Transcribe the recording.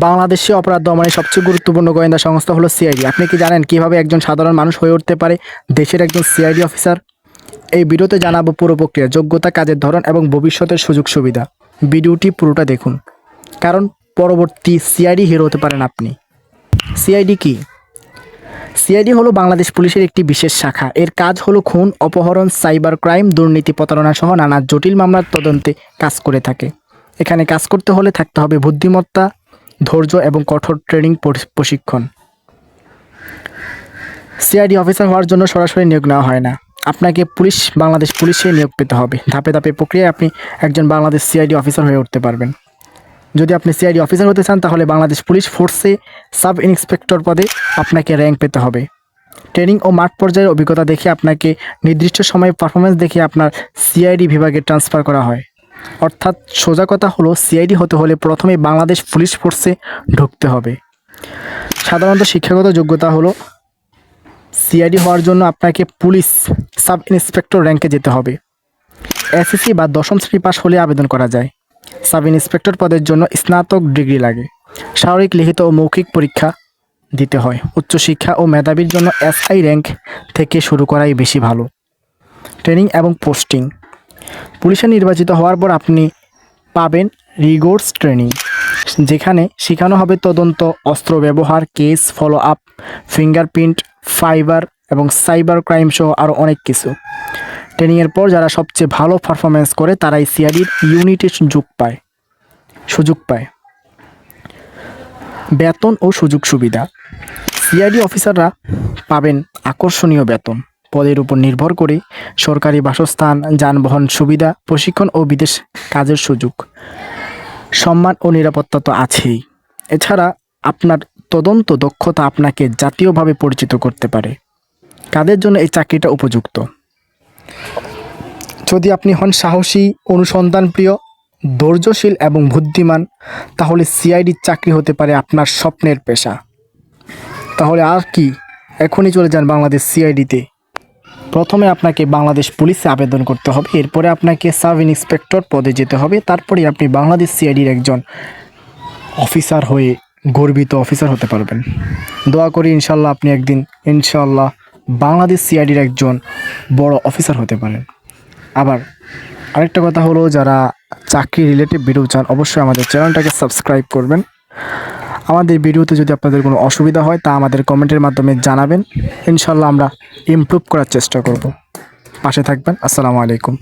বাংলাদেশে অপরাধ দমনের সবচেয়ে গুরুত্বপূর্ণ গোয়েন্দা সংস্থা হলো সিআইডি আপনি কি জানেন কীভাবে একজন সাধারণ মানুষ হয়ে উঠতে পারে দেশের একজন সিআইডি অফিসার এই ভিডিওতে জানাব পুরো প্রক্রিয়া, যোগ্যতা, কাজের ধরন এবং ভবিষ্যতের সুযোগ সুবিধা। ভিডিওটি পুরোটা দেখুন। কারণ পরবর্তী সিআইডি হিরো হতে পারেন আপনি। সিআইডি কি? সিআইডি হলো বাংলাদেশ পুলিশের একটি বিশেষ শাখা। এর কাজ হলো খুন, অপহরণ, সাইবার ক্রাইম, দুর্নীতি প্রতারণা সহ নানা জটিল মামলার তদন্তে কাজ করে থাকে। এখানে কাজ করতে হলে থাকতে হবে বুদ্ধিমত্তা ধৈর্য এবং কঠোর ট্রেনিং প্রশিক্ষণ। সিআইডি অফিসার হওয়ার জন্য সরাসরি নিয়োগ নেওয়া হয় না। আপনাকে পুলিশ, বাংলাদেশ পুলিশে নিয়োগ পেতে হবে। ধাপে ধাপে প্রক্রিয়ায় আপনি একজন বাংলাদেশ সিআইডি অফিসার হয়ে উঠতে পারবেন। যদি আপনি সিআইডি অফিসার হতে চান, তাহলে বাংলাদেশ পুলিশ ফোর্সে সাব ইন্সপেক্টর পদে আপনাকে র্যাঙ্ক পেতে হবে। ট্রেনিং ও মাঠ পর্যায়ের অভিজ্ঞতা দেখে আপনাকে নির্দিষ্ট সময়ে পারফরমেন্স দেখে আপনার সিআইডি বিভাগে ট্রান্সফার করা হয়। অর্থাৎ সোজা কথা হলো সিআইডি হতে হলে প্রথমে বাংলাদেশ পুলিশ ফোর্সে ঢুকতে হবে। সাধারণত শিক্ষাগত যোগ্যতা হলো সিআইডি হওয়ার জন্য আপনাকে পুলিশ সাব ইন্সপেক্টর র্যাঙ্কে যেতে হবে। এসএসসি বা দশম শ্রেণি পাস হলে আবেদন করা যায়। সাব ইন্সপেক্টর পদের জন্য স্নাতক ডিগ্রি লাগে। স্বাভাবিক লিখিত ও মৌখিক পরীক্ষা দিতে হয়। উচ্চশিক্ষা ও মেধাবীর জন্য এসআই র্যাঙ্ক থেকে শুরু করাই বেশি ভালো। ট্রেনিং এবং পোস্টিং। পুলিশে নির্বাচিত হওয়ার পর আপনি পাবেন রিগোর্স ট্রেনিং, যেখানে শেখানো হবে তদন্ত, অস্ত্র ব্যবহার, case follow up fingerprint fibre এবং সাইবার ক্রাইম সহ আরও অনেক কিছু। ট্রেনিংয়ের পর যারা সবচেয়ে ভালো পারফরমেন্স করে, তারাই সিআইডির ইউনিটে সুযোগ পায় সুযোগ পায়। বেতন ও সুযোগ সুবিধা। সিআইডি অফিসাররা পাবেন আকর্ষণীয় বেতন। পদের উপর নির্ভর করে সরকারি বাসস্থান, যানবাহন সুবিধা, প্রশিক্ষণ ও বিদেশ কাজের সুযোগ। সম্মান ও নিরাপত্তা তো আছেই। এছাড়া আপনার তদন্ত দক্ষতা আপনাকে জাতীয়ভাবে পরিচিত করতে পারে। কাদের জন্য এই চাকরিটা উপযুক্ত? যদি আপনি হন সাহসী অনুসন্ধান প্রিয় ধৈর্যশীল এবং বুদ্ধিমান, তাহলে সিআইডির চাকরি হতে পারে আপনার স্বপ্নের পেশা। তাহলে আর কি? এখনই চলে যান বাংলাদেশ সিআইডিতে। প্রথমে আপনাকে বাংলাদেশ পুলিশে আবেদন করতে হবে, এরপরে আপনাকে সাব ইন্সপেক্টর পদে যেতে হবে তারপরে আপনি বাংলাদেশ সিআইডির একজন অফিসার হয়ে গর্বিত অফিসার হতে পারবেন। দোয়া করি ইনশাল্লাহ আপনি একদিন ইনশাল্লাহ বাংলাদেশ সিআইডির একজন বড় অফিসার হতে পারেন। আবার আরেকটা কথা হলো, যারা চাকরি রিলেটেড ভিডিও চান, অবশ্যই আমাদের চ্যানেলটাকে সাবস্ক্রাইব করবেন। আমাদের ভিডিওতে যদি আপনাদের কোনো অসুবিধা হয়, তা আমাদের কমেন্টের মাধ্যমে জানাবেন। ইনশাল্লাহ আমরা ইমপ্রুভ করার চেষ্টা করব। পাশে থাকবেন। আসসালামু আলাইকুম।